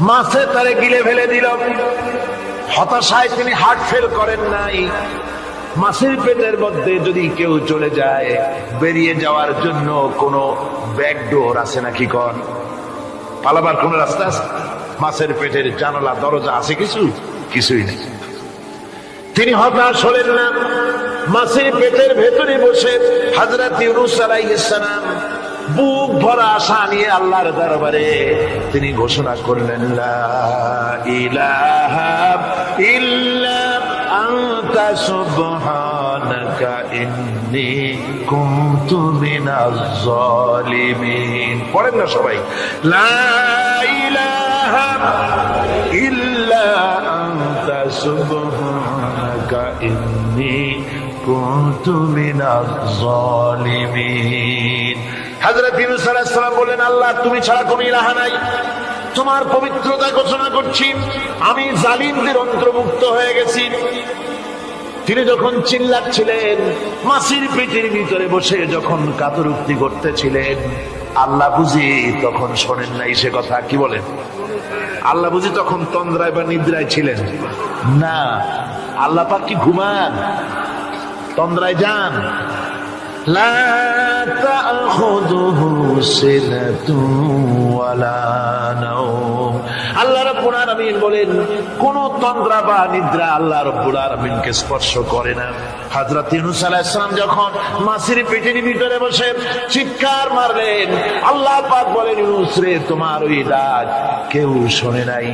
মাছে তারে গিলে ফেলে দিল। হতাশায় তিনি হার্ট ফেল করেন নাই। মাছের পেটের মধ্যে যদি কেউ চলে যায়, বেরিয়ে যাওয়ার জন্য কোনো ব্যাক ডোর আছে নাকি কন? পালাবার কোন রাস্তা আছে? মাছের পেটের জানালা, দরজা আছে কিছু? কিছুই নেই। তিনি হতাশ হলেন না। মাছের পেটের ভেতরে বসে হাজরত ইউনুস আলাইহিসসালাম বুক ভরা আশা নিয়ে আল্লাহর দরবারে তিনি ঘোষণা করলেন ইলাহা ইল্লা পড়েন না সবাই, লা ইলাহা ইল্লা মিনাজ জালিমিন হযরত ইউনূস আলাইহিস সালাম বললেন, আল্লাহ, তুমি ছাড়া কোনো ইলাহা নাই। তোমার পবিত্রতা ঘোষণা করছি। আমি জালিমদের অন্তর্ভুক্ত হয়ে গেছি। তিনি যখন চিল্লাচ্ছিলেন, মাসির পেটের ভিতরে বসে যখন কাতরুক্তি করতেছিলেন, আল্লাহ বুঝি তখন শোনেন নাই সে কথা। কি বলেন? আল্লাহ বুঝি তখন তন্দ্রায় বা নিদ্রায় ছিলেন। না, আল্লাহ পাক কি ঘুমান? তন্দ্রায় যান? لا تأخذه سنة ولا نوم আল্লাহ রাব্বুল আলামিন বলেন কোন তন্দ্রা বা নিদ্রা আল্লাহ রাব্বুল আলামিনকে স্পর্শ করে না হযরত ইউনূস আলাইহিস সালাম যখন মাছের পেটের ভিতরে বসে চিৎকার মারলেন আল্লাহ পাক বলেন ইউনূস রে তোমার ওই ডাক কেউ শোনে নাই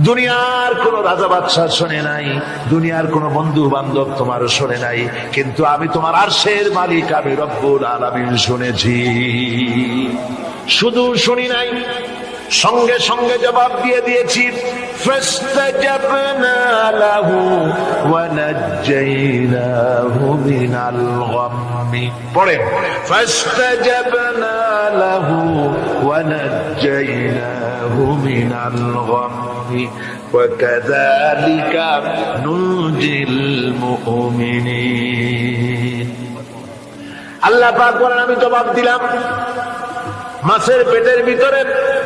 দুনিয়ার কোন রাজা বাদশাহ শোনে নাই দুনিয়ার কোন বন্ধু বান্ধব তোমার শোনে নাই কিন্তু আমি তোমার আরশের মালিক আমি রব্বুল আলামিন শুনেছি শুধু শুনি নাই সঙ্গে সঙ্গে জবাব দিয়ে দিয়েছি فاستجبنا له ونجيناه من الغم পড়েন فاستجبنا له ونجيناه من الغم وكذلك ننجي المؤمنين আল্লাহ পাক বলেন আমি জবাব দিলাম মাছের পেটের ভিতরে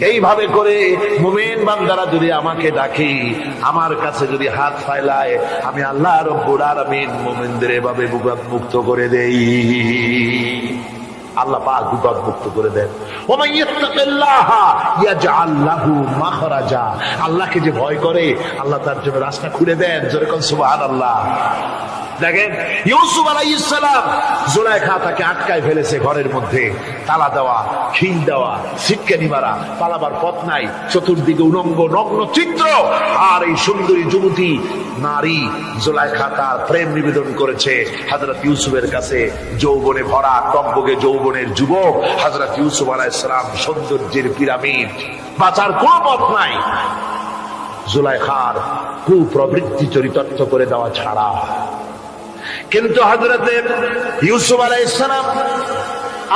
এইভাবে করে মুমিন বান্দারা যদি আমাকে ডাকে, আমার কাছে যদি হাত ফাইলায়, আমি আল্লাহ রব্বুল আলামিন মুমিনদের এভাবে বিপদ মুক্ত করে দেই। আল্লাহ পাক বিপদ মুক্ত করে দেন। আল্লাহকে যে ভয় করে, আল্লাহ তার জন্য রাস্তা খুলে দেন। যেরকম সুবহানাল্লাহ। দেখেন, ইউসুফ আলাইহিসসালাম জুলাইখা তাকে আটকায় ফেলেছে ঘরের মধ্যে। তালা দেওয়া, খিল দেওয়া সিটকানি মারা, পালাবার পথ নাই, চতুর্দিকে উলঙ্গ নগ্ন চিত্র। আর এই সুন্দরী যুবতী নারী জুলাইখা তার প্রেম নিবেদন করেছে। হযরত ইউসুফের কাছে যৌবনে ভরা টম্বকে যৌবনের যুবক, হযরত ইউসুফ আলাইহিসসালাম সৌন্দর্যের পিরামিড। বাঁচার কোন পথ নাই। জুলাইখার কুপ্রবৃত্তি চরিতার্থ করে দেওয়া ছাড়া কিন্তু হজরতে ইউসুফ আলাই ইসলাম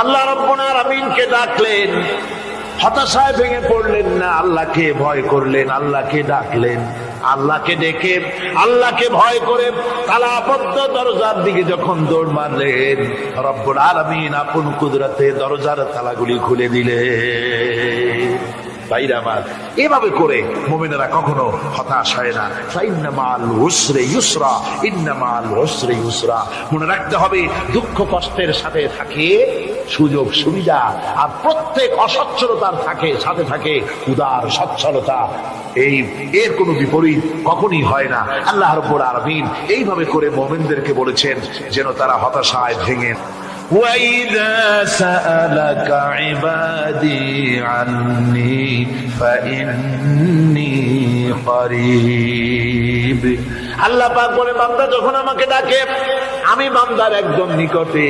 আল্লাহ রব্বনার আমিনকে ডাকলেন। হতাশায় ভেঙে পড়লেন না, আল্লাহকে ভয় করলেন, আল্লাহকে ডাকলেন। আল্লাহকে ডেকে, আল্লাহকে ভয় করে তালাবদ্ধ দরজার দিকে যখন দৌড় মারলেন, রব্বুল আলমিন আপন কুদরাতে দরজার তালাগুলি খুলে দিলেন। আমার। এভাবে করে মোমেনেরা কখনো হতাশ হয় না। মনে রাখতে হবে, দুঃখ কষ্টের সাথে থাকে, সুযোগ সুবিধা, আর প্রত্যেক অসচ্ছলতার থাকে, সাথে থাকে উদার সচ্ছলতা। এই, এর কোনো বিপরীত কখনই হয় না। আল্লাহ রব্বুল আলামিন এইভাবে করে মোমেনদেরকে বলেছেন, যেন তারা হতাশায় ভেঙে وإذا سألك عبادي عني فإني قريب আল্লাহ পাক বলে বান্দা যখন আমাকে ডাকে আমি বান্দার একদম নিকটে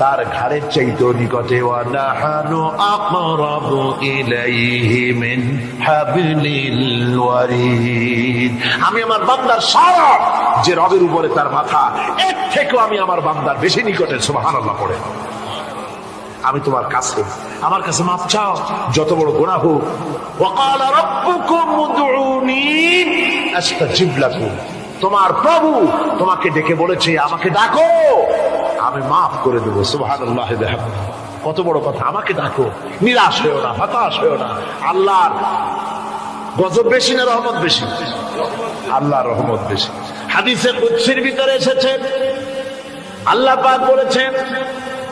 তার ঘাড়ের চাইতেও নিকটে ওয়ানাহানু আকরাবু ইলাইহি মিন হাবলিল ওয়ারিদ আমি আমার বান্দার সারা যে রবের উপরে তার মাথা, এর থেকেও আমি আমার বান্দার বেশি নিকটে সোহান আল্লাহ পড়ে। আমি তোমার কাছে, আমার কাছে মাপ চাও, যত বড় গোনা হোক। তোমার প্রভু তোমাকে ডেকে বলেছে, আমাকে ডাকো, আমি মাফ করে দেবো কত বড় কথা, আমাকে ডাকো। নিরাশ হয়েও না, হতাশ হয়েও না। আল্লাহর গজব বেশি না রহমত বেশি? আল্লাহ রহমত বেশি। হাদিসে কুৎসির ভিতরে এসেছে। আল্লাহ পাক বলেছেন,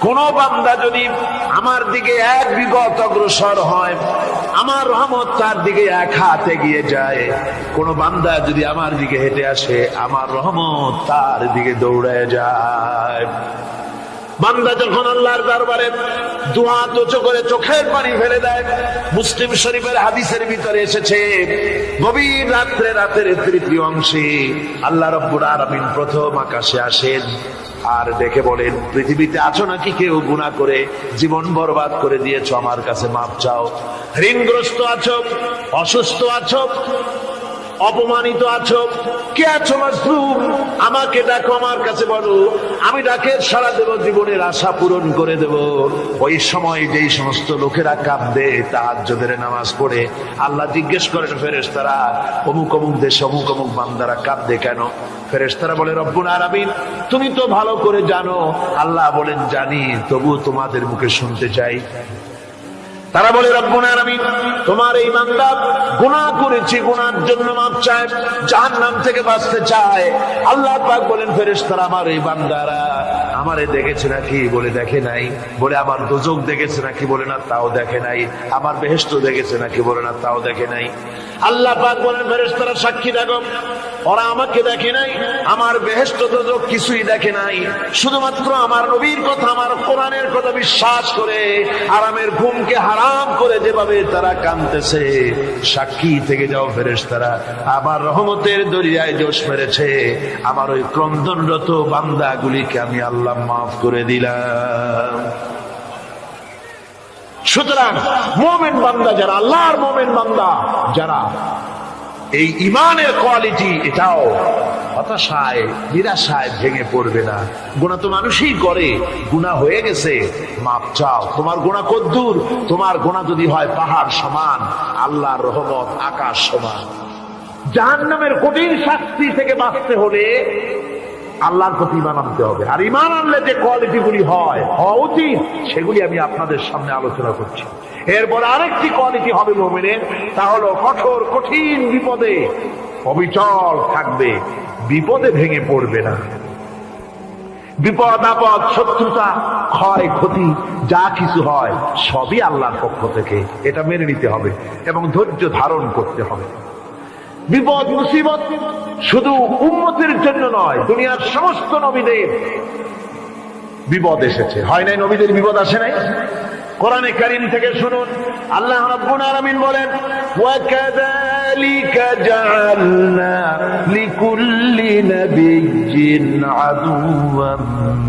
কোন বান্দা যদি আমার দিকে এক বিগত অগ্রসর হয়, আমার রহমত তার দিকে এক হাতে এগিয়ে যায়। কোন বান্দা যদি আমার দিকে হেঁটে আসে, আমার রহমত তার দিকে দৌড়ে যায়। বান্দা যখন আল্লাহর দরবারে দুহাত উঁচু করে চোখের পানি ফেলে দেয়, মুসলিম শরীফের হাদিসের ভিতরে এসেছে, গভীর রাত্রে রাতের তৃতীয় অংশে আল্লাহ রব্বুর আরামিন প্রথম আকাশে আসেন আর দেখে বলেন, পৃথিবীতে আছো নাকি কেউ গুণা করে, জীবন বরবাদ করে দিয়েছ, আমার কাছে মাপ চাও। ঋণগ্রস্ত আছো, অসুস্থ আছো অপমানিত আছো? কে আছো মাসরুম আমাকে ডাকো আমার কাছে বলো। আমি ডাকে সারা দেব জীবনের আশা পূরণ করে দেব। ওই সময় যেই সমস্ত লোকেরা কাঁদবে, তাহাজ্জুদের নামাজ পড়ে, আল্লাহ জিজ্ঞেস করেন ফেরেশতারা, অমুক অমুক দেশ অমুক অমুক বান্দারা কাঁদবে কেন? ফেরেশতারা বলে, রব্বুল আলামিন, তুমি তো ভালো করে জানো। আল্লাহ বলেন, জানি তবু তোমাদের মুখে শুনতে চাই। তারা বলে, রব্বুল আমি তোমার এই বান্দা গুণা করেছি গুনার জন্য মাপ চায়, জাহান্নাম থেকে বাঁচতে চায়। আল্লাহ পাক বলেন, ফেরেশতারা আমার এই বান্দারা, আমারে দেখেছে নাকি? বলে, দেখে নাই। বলে, আমার দোজক দেখেছে নাকি? বলে, না, তাও দেখে নাই। আমার বেহেস্ত দেখেছে নাকি? বলে, না, তাও দেখে নাই। আল্লাহ পাক বলেন, ফেরেশতারা সাক্ষী দেখো। ওরা আমাকে দেখে নাই, আমার বেহেস্ত কিছুই দেখে নাই। শুধুমাত্র আমার নবীর কথা, আমার কোরআনের কথা বিশ্বাস করে, আরামের ঘুমকে হারাম করে যেভাবে তারা কানতেছে সাক্ষী থেকে যাও ফেরেস তারা আমার রহমতের দরিয়ায় জোশ মেরেছে, আমার ওই ক্রন্দনরত বান্দাগুলিকে আমি আল্লাহ মাফ করে দিলাম। সুতরাং মোমেন বান্দা যারা, আল্লাহর মোমেন বান্দা যারা, এই ইমানের কোয়ালিটি এটাও ভেঙে পড়বে না। গুণা তো মানুষই করে গুণা হয়ে গেছে, মাপ চাও। তোমার গুণা কদ্দূর, তোমার গুণা যদি হয় পাহাড় সমান, আল্লাহর রহমত আকাশ সমান। জাহান্নামের কঠিন শাস্তি থেকে বাঁচতে হলে আল্লাহর প্রতি ইমান আনতে হবে। আর ইমান আনলে যে কোয়ালিটি গুলি হয়, হওয়া উচিত, সেগুলি আমি আপনাদের সামনে আলোচনা করছি। এরপর আরেকটি কোয়ালিটি হবে মোমেনের, তা হলো কঠোর, কঠিন বিপদে। অবিচল থাকবে, বিপদে ভেঙে পড়বে না। বিপদ, আপদ, শত্রুতা, ক্ষয়, ক্ষতি, যা কিছু হয়, সবই আল্লাহর পক্ষ থেকে। এটা মেনে নিতে হবে এবং ধৈর্য ধারণ করতে হবে। বিপদ, মুসিবত শুধু উন্মতির জন্য নয়, দুনিয়ার সমস্ত নবীদের বিপদ এসেছে। হয় নাই নবীদের বিপদ আসে নাই? কোরআনে কারিম থেকে শুনুন, আল্লাহ আলামিন বলেন وكذلك جعلنا لكل نبي عدوا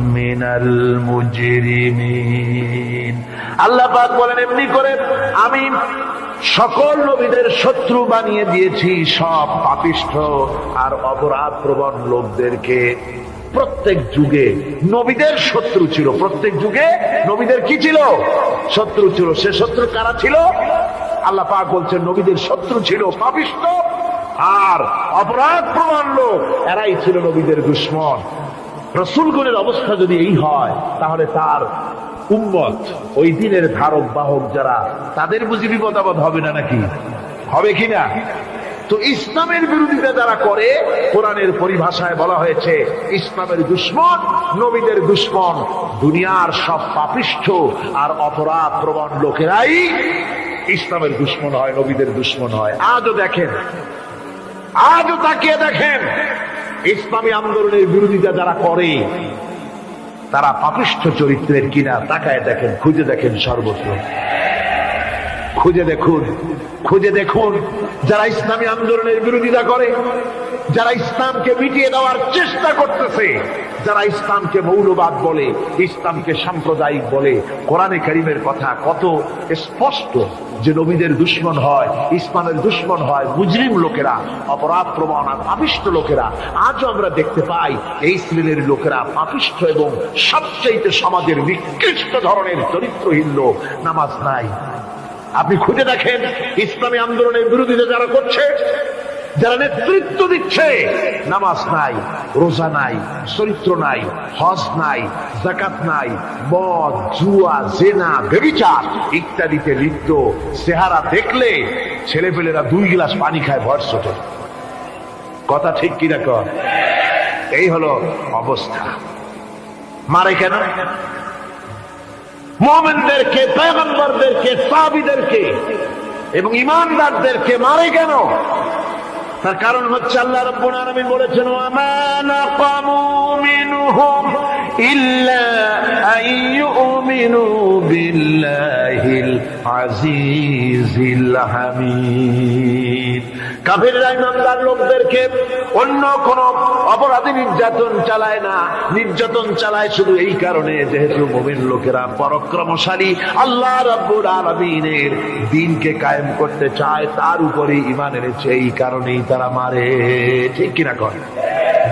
من المجرمين আল্লাহ পাক বলেন এমনি করে আমি সকল নবীদের শত্রু বানিয়ে দিয়েছি সব পাপিষ্ঠ আর অপরাধ প্রবণ লোকদেরকে প্রত্যেক যুগে নবীদের শত্রু ছিল প্রত্যেক যুগে নবীদের কি ছিল শত্রু ছিল সে শত্রু কারা ছিল আল্লাহ পাক বলছেন, নবীদের শত্রু ছিল পাপিষ্ঠ আর অপরাধ প্রমাণ লোক, এরাই ছিল নবীদের দুশ্মন। রসুলগণের অবস্থা যদি এই হয়, তাহলে তার উম্মত, ওই দিনের ধারক বাহক যারা, তাদের বুঝি বিপদ হবে না নাকি? হবে কিনা তো ইসলামের বিরোধিতা যারা করে, কোরআনের পরিভাষায় বলা হয়েছে, ইসলামের দুশ্মন, নবীদের দুশ্মন। দুনিয়ার সব পাপিষ্ঠ আর অপরাধ প্রবণ লোকেরাই ইসলামের দুশ্মন হয়, নবীদের দুশ্মন হয়। আজও দেখেন। আজও তাকিয়ে দেখেন। ইসলামী আন্দোলনের বিরোধিতা যারা করে, তারা পাপিষ্ঠ চরিত্রের কিনা তাকায় দেখেন, খুঁজে দেখেন সর্বত্র। খুঁজে দেখুন খুঁজে দেখুন যারা ইসলামী আন্দোলনের বিরোধিতা করে যারা ইসলামকে মিটিয়ে দেওয়ার চেষ্টা করতেছে, যারা ইসলামকে মৌলবাদ বলে, ইসলামকে সাম্প্রদায়িক বলে, কোরআনে করিমের কথা কত স্পষ্ট যে নবীদের দুশ্মন হয়, ইসলামের দুশ্মন হয়, মুজরিম লোকেরা, অপরাধ প্রমাণ পাপিষ্ট লোকেরা। আজও আমরা দেখতে পাই, এই শ্রেণির লোকেরা পাপিষ্ট এবং সবচাইতে সমাজের নিকৃষ্ট ধরনের চরিত্রহীন লোক। নামাজ নাই। আপনি খুঁজে দেখেন, ইসলামী আন্দোলনের বিরোধিতা যারা করছে যারা নেতৃত্ব দিচ্ছে, নামাজ নাই, রোজা নাই, চরিত্র নাই, হজ নাই জাকাত নাই, মদ, জুয়া, জেনা বেবিচার ইত্যাদিতে লিপ্ত। চেহারা দেখলে ছেলেপেলেরা দুই গ্লাস পানি খায়, ভর ছোট। কথা ঠিক কিনা কর এই হলো অবস্থা। মারে কেন? মোমেনদেরকে পেগম্বরদেরকে সাবিদেরকে এবং ইমানদারদেরকে মারে কেন? তার কারণ হচ্ছে আল্লাহ রব্বুল আলামিন বলেছেন আমানা কামু মিনহুম ইল্লা আইয়ুমিনু বিল্লাহিল আজিজিল হামিদ। লোকদেরকে অন্য কোন অপরাধী নির্যাতন চালায় না। নির্যাতন চালায় শুধু এই কারণে যেহেতু মুমিন লোকেরা পরাক্রমশালী আল্লাহ রাব্বুল আলামিনের দিনকে কায়েম করতে চায়, তার উপরে ইমান এনেছে, এই কারণেই তারা মারে। ঠিক কিনা কয়?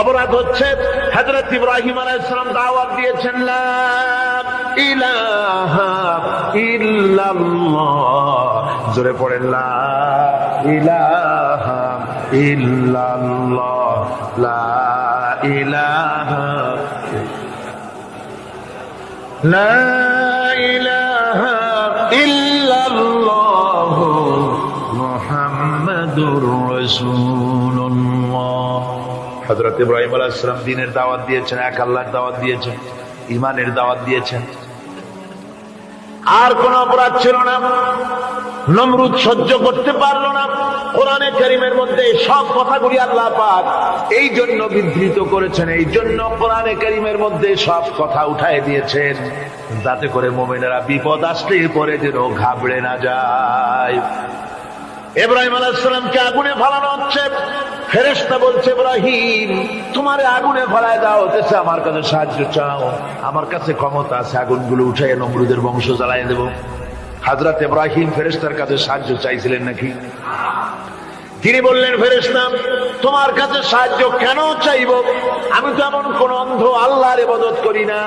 অপরাধ হচ্ছে হজরত ইব্রাহিম আলাইসালাম দাওয়াত দিয়েছেন ইলাহা ইল্লাল্লাহ। জোরে পড়েন, লা ইলাহা ইল্লাল্লাহ। লা ইলাহা লা ইলাহা ইল্লাল্লাহ। মুহাম্মাদুর রাসূলুল্লাহ হযরত ইব্রাহিম আলাইহিস সালাম দ্বীনের দাওয়াত দিয়েছেন, এক আল্লাহর দাওয়াত দিয়েছেন ইমানের দাওয়াত দিয়েছেন। আর কোন অপরাধ ছিল না। নমরুদ সহ্য করতে পারল না। কোরআনে করিমের মধ্যে সব কথাগুলি আল্লাহ পাক এই জন্য বিধৃত করেছেন, এই জন্য কোরআনে করিমের মধ্যে সব কথা উঠায় দিয়েছেন। যাতে করে মোমেনেরা বিপদ আসলে পরে যেন ঘাবড়ে না যায়। এব্রাহিম আলাইসালামকে আগুনে ফালানো হচ্ছে। ফেরেস্তা বলছে, ইব্রাহিম, তোমার আগুনে ফলায় দাও হতেছে আমার কাছে সাহায্য চাও। আমার কাছে ক্ষমতা আছে, আগুনগুলো উঠাই নমরুদের বংশ জ্বালাই দেব। হাজরাত ইব্রাহিম ফেরেস্তার কাছে সাহায্য চাইছিলেন নাকি? তিনি বললেন ফেরেস্তা তোমার কাছে সাহায্য কেন চাইব? আমি তো এমন কোন অন্ধ আল্লাহর ইবাদত করি না।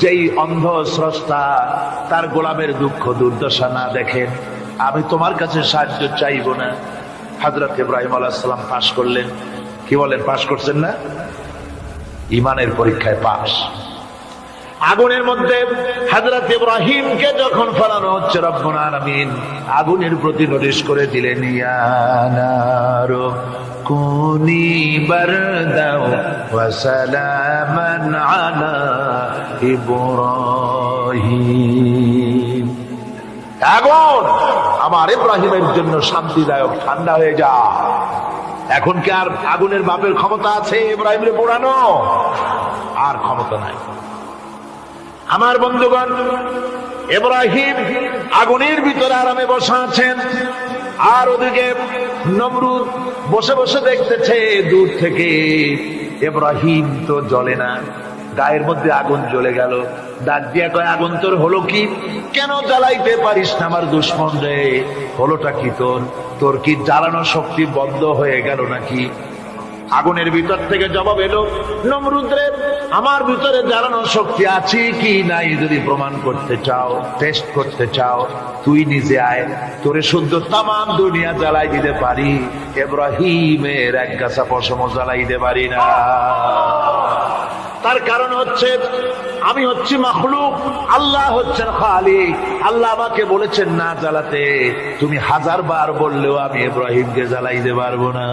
যেই অন্ধ স্রষ্টা তার গোলামের দুঃখ দুর্দশা না দেখেন আমি তোমার কাছে সাহায্য চাইব না। হাজরত ইব্রাহিম আলাহাম পাশ করলেন। কি বলেন, পাশ করছেন না? ইমানের পরীক্ষায় পাশ। আগুনের মধ্যে হাজরত ইব্রাহিমকে যখন ফেলানো হচ্ছে, রব্বুল আগুনের প্রতি নোটিশ করে দিলেন আগুন! আমার ইব্রাহিমের জন্য শান্তিদায়ক ঠান্ডা হয়ে যা। এখন কি আর আগুনের বাপের ক্ষমতা আছে ইব্রাহিমের পোড়ানো আর ক্ষমতা নাই। আমার বন্ধুগণ এব্রাহিম আগুনের ভিতরে আরামে বসা আছেন, আর ওদিকে নমরুদ বসে বসে দেখতেছে, দূর থেকে এব্রাহিম তো জ্বলে না। গায়ের মধ্যে আগুন জ্বলে গেল। ডাক দিয়া কয়, আগুন তোর হলো কি? কেন জ্বালাইতে পারিস না আমার দুশ্মন রে? হলোটা কি তোর? তোর কি জ্বালানো শক্তি বন্ধ হয়ে গেল নাকি? আগুনের ভিতর থেকে জবাব এলো, নমরুদ্রে, আমার ভিতরে জ্বালানো শক্তি আছে কি নাই যদি প্রমাণ করতে চাও টেস্ট করতে চাও, তুই নিজে আয়। তোরে শুদ্ধ তাম দুনিয়া জ্বালাই দিতে পারি। এব্রাহিমের এক গাছা পশম জ্বালাই দিতে পারি না। তার কারণ হচ্ছে, আমি হচ্ছি মখলুক, আল্লাহ হচ্ছেন খালি আল্লাহ আমাকে বলেছেন, না জ্বালাতে। তুমি হাজার বার বললেও আমি ইব্রাহিমকে জ্বালাইতে পারব না।